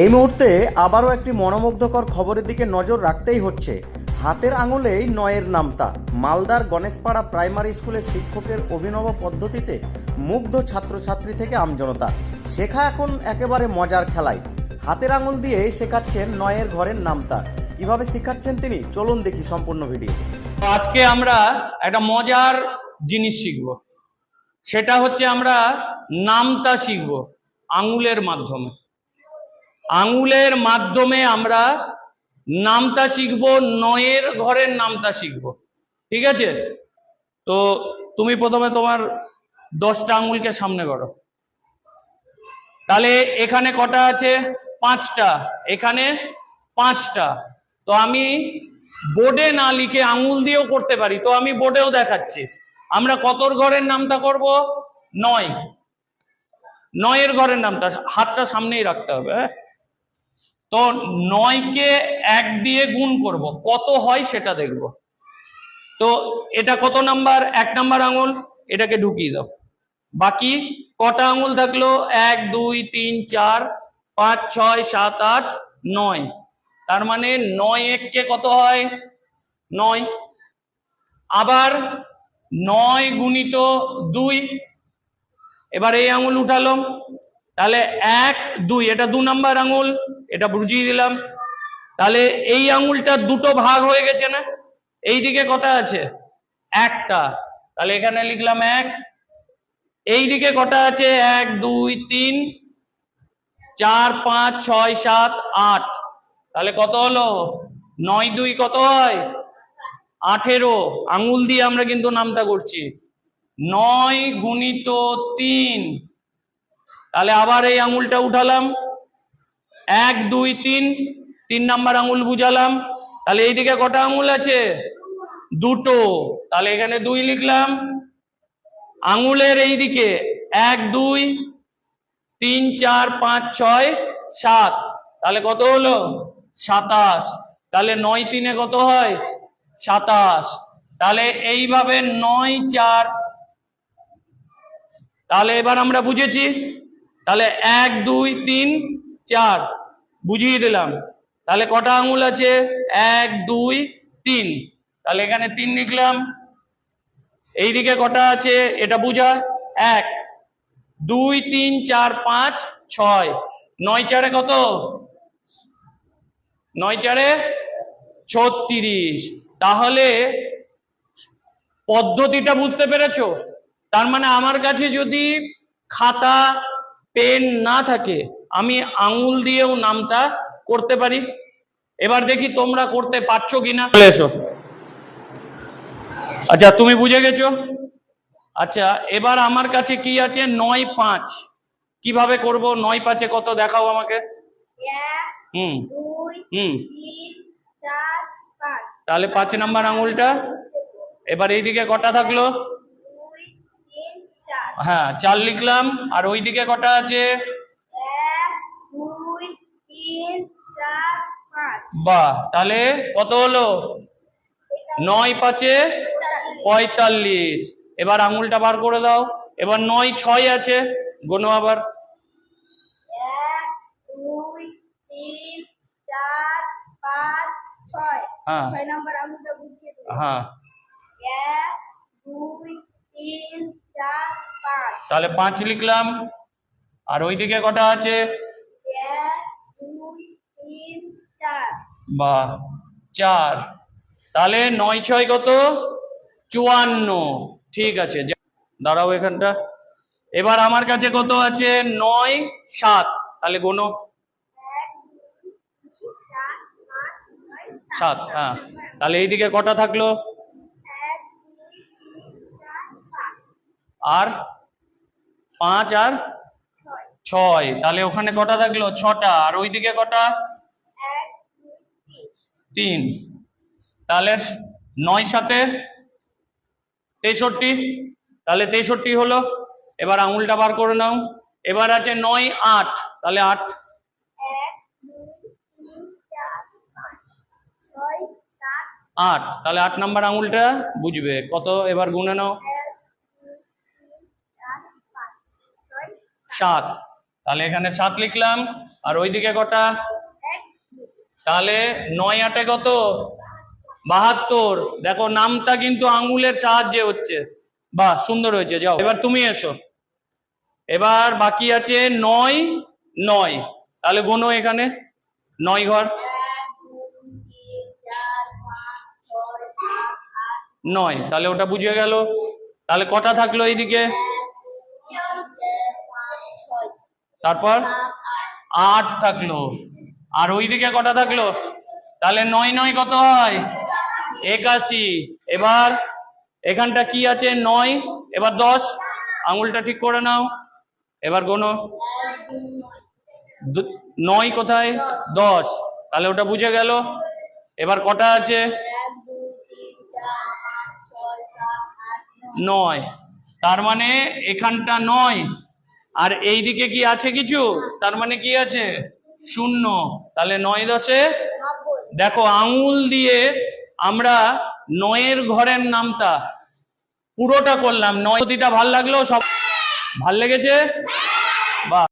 এই মুহূর্তে আবারও একটি মনোমুগ্ধকর খবরের দিকে নজর রাখতেই হচ্ছে। হাতের আঙুলেই নয়ের নামতা। মালদার গণেশপাড়া প্রাইমারি স্কুলের শিক্ষকের অভিনব পদ্ধতিতে মুগ্ধ ছাত্রছাত্রী থেকে আমজনতা। শেখা এখন একেবারে মজার খেলায়। হাতের আঙুল দিয়ে শেখাচ্ছেন নয়ের ঘরের নামতা। কীভাবে শেখাচ্ছেন তিনি? চলুন দেখি সম্পূর্ণ ভিডিও। আজকে আমরা একটা মজার জিনিস শিখব। সেটা হচ্ছে আমরা নামতা শিখব আঙুলের মাধ্যমে। আঙুলের মাধ্যমে আমরা নামতা শিখব, নয়ের ঘরের নামতা শিখব। ঠিক আছে? তো তুমি প্রথমে তোমার দশটা আঙুলকে সামনে করো। তাহলে এখানে কটা আছে? পাঁচটা। এখানে পাঁচটা। তো আমি বোর্ডে না লিখে আঙুল দিয়েও করতে পারি, তো আমি বোর্ডেও দেখাচ্ছি। আমরা কতর ঘরের নামটা করব? নয়। নয়ের ঘরের নামটা, হাতটা সামনেই রাখতে হবে হ্যাঁ? তো নয়কে এক দিয়ে গুণ করব। কত হয় সেটা দেখব। তো এটা কত নাম্বার? এক নাম্বার আঙুল, এটাকে ঢুকিয়ে দাও। বাকি কটা আঙুল থাকল? এক, দুই, তিন, চার, পাঁচ, ছয়, সাত, আট, নয়। তার মানে নয় এককে কত হয়? নয়। আবার নয় গুণিত দুই। এবার এই আঙুল উঠালো। তাহলে এক, দুই, এটা দু নাম্বার আঙুল। এটা বুঝিয়ে দিলাম। তাহলে এই আঙুলটা দুটো ভাগ হয়ে গেছে না? এই দিকে কটা আছে? একটা। তাহলে এখানে লিখলাম এক। এই দিকে কটা আছে? এক, দুই, তিন, চার, পাঁচ, ছয়, সাত, আট। তাহলে কত হলো? নয়, দুই কত হয়? আঠেরো। আঙুল দিয়ে আমরা কিন্তু নামটা করছি। নয় গুণিত তিন। তাহলে আবার এই আঙুলটা উঠালাম। এক, দুই, তিন তিন নাম্বার আঙুল বুঝালাম। তাহলে এইদিকে কটা আঙুল আছে? দুটো। তাহলে এখানে দুই লিখলাম। আঙুলের এইদিকে এক, দুই, তিন, চার, পাঁচ, ছয়, সাত। তাহলে কত হলো? সাতাশ। তাহলে নয় তিনে কত হয়? সাতাশ। তাহলে এইভাবে নয়, চার। তাহলে এবার আমরা বুঝেছি। তাহলে এক, দুই, তিন চার। বুঝিয়ে দিলাম। তাহলে কটা আঙুল আছে? এক, দুই, তিন। তাহলে এখানে তিন লিখলাম। এইদিকে কটা আছে? এটা বুঝা। এক, দুই, তিন, চার, পাঁচ, ছয়। নয় চারে কত? নয় চারে ছত্রিশ। তাহলে পদ্ধতিটা বুঝতে পেরেছ? তার মানে আমার কাছে যদি খাতা, পেন না থাকে আমি আঙুল দিয়েও নামটা করতে পারি। এবার দেখি তোমরা করতে পারছ কিনা। চলে এসো। আচ্ছা তুমি বুঝে গেছো? আচ্ছা এবার আমার কাছে কি আছে? নয় পাঁচ। কীভাবে করব? নয় পাঁচে কত? দেখাও আমাকে। হুম। হুম। তাহলে পাঁচ নাম্বার আঙুলটা। এবার এইদিকে কটা থাকল? হ্যাঁ চার লিখলাম। আর ওইদিকে কটা আছে এক দুই তিন চার পাঁচ বাহ তাহলে কত হলো? নয় পাঁচে পঁয়তাল্লিশ। এবার আঙুলটা বার করে দাও। এবার নয় ছয় আছে। গোনো আবার। হ্যাঁ। হ্যাঁ। তাহলে পাঁচ লিখলাম। আর ওইদিকে কটা আছে এক দুই তিন বাহ চার। তাহলে নয় ছয় কত? চুয়ান্ন। ঠিক আছে দাঁড়াও এখানটা। এবার আমার কাছে কত আছে? নয় সাত। তাহলে গোনো। সাত হ্যাঁ। তাহলে এইদিকে কটা থাকল? আর পাঁচ আর ছয়। তাহলে ওখানে কটা থাকল? ছটা। আর ওইদিকে কটা? তিন। তাহলে নয় সাথে তেষট্টি। তাহলে তেষট্টি হলো, এবার আঙুলটা বার করে নাও। এবার আছে নয় আট। তাহলে আট। আট। তাহলে আট নাম্বার আঙুলটা বুঝবে। কত? এবার গুনে নাও। সাত। তাহলে এখানে সাত লিখলাম। আর ওইদিকে কটা? তাহলে নয় আটে কত? বাহাত্তর। দেখো, নামটা কিন্তু আঙুলের সাহায্যে হচ্ছে। বাহ, সুন্দর হয়েছে, যাও। এবার তুমি এসো। এবার বাকি আছে নয় নয়। তাহলে গোনো এখানে। নয় ঘর। নয়। তাহলে ওটা বুঝে গেল। তাহলে কটা থাকল এইদিকে? তারপর আট থাকল। আর ওইদিকে কটা থাকল? তাহলে নয় নয় কত হয়? একাশি। এবার এখানটা কি আছে? নয়। এবার দশ। আঙুলটা ঠিক করে নাও। এবার গোনো। নয় কোথায়? দশ। তাহলে ওটা বুঝে গেল। এবার কটা আছে? নয়। তার মানে এখানটা নয়। আর এই দিকে কি আছে কিছু? তার মানে কি আছে? শূন্য। তাহলে নয় দশে? দেখো আঙুল দিয়ে আমরা নয়ের ঘরের নামটা পুরোটা করলাম। নয় প্রতিটা ভালো লাগল? সব ভালো লেগেছে? বাহ।